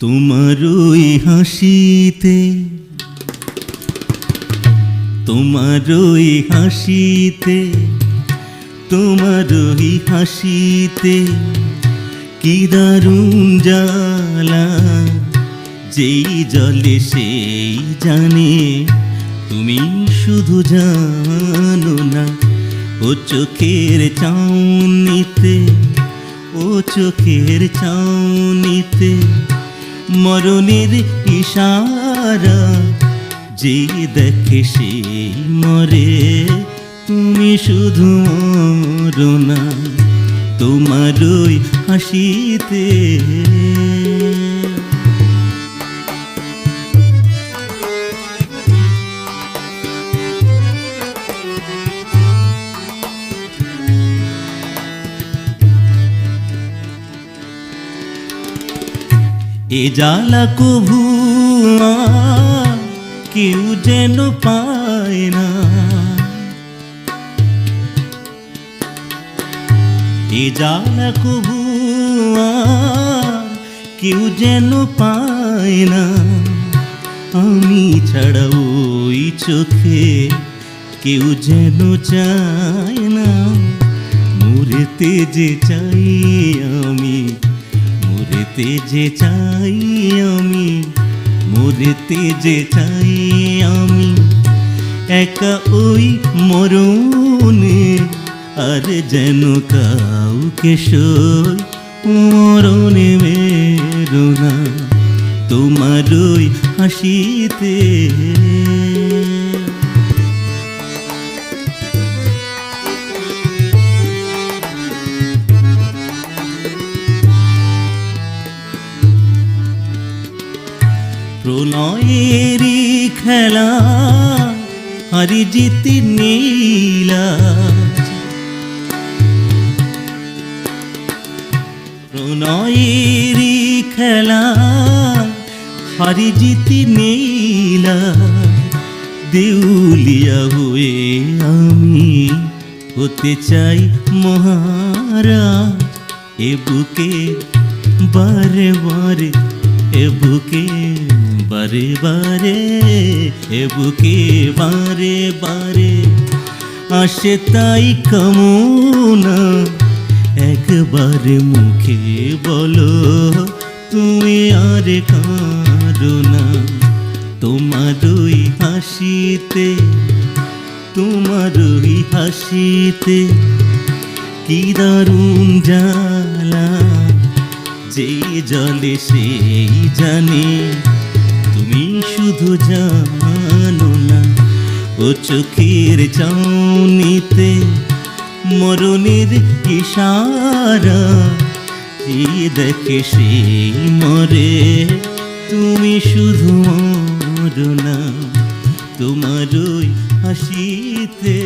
তোমার ওই হাসিতে তোমার ওই হাসিতে তোমার ওই হাসিতে কি দারুণ জ্বালা। যেই জলে সেই জানে তুমি শুধু জানো না, ও চোখের চাউনিতে, ও চোখের চাউনিতে মরণের ইশারা। যে দেখে সে মরে তুমি শুধু মরো না তোমারই হাসিতে। এ জ্বালা কভু কেউ যেন পায় না। এ জ্বালা কভু কেউ যেন পায় না। আমি ছাড়া ওই চোখে কেউ যেন চায় না। মরেতে যে চাই আমি মরেতে যে চাই আমি, মরেতে যে চাই আমি, একা ওই মরণে আর যেন কাউকে সই মরণে মেরো না। তোমার ওই হাসিতে প্রণয়েরই খেলা হারি জিতি নীলা। প্রণয়েরই খেলা হারি জিতি নীলা। দেউলিয়া হয়ে আমি হতে চাই মহারা এ বুকে বারে বারে, এ বুকে বারে বারে এ বুকে বারে বারে। আসে তাই কামনা, একবার মুখে বলো, তুমি আর কারও না। তোমার ওই হাসিতে, তোমার ওই হাসিতে কি দারুণ জ্বালা। যে জলে সেই জানে শুধু জানো না ও চোখের চাউনিতে মরণের ইশারা। যে দেখে সেই মরে, তুমি শুধু মরো না তোমারই হাসিতে।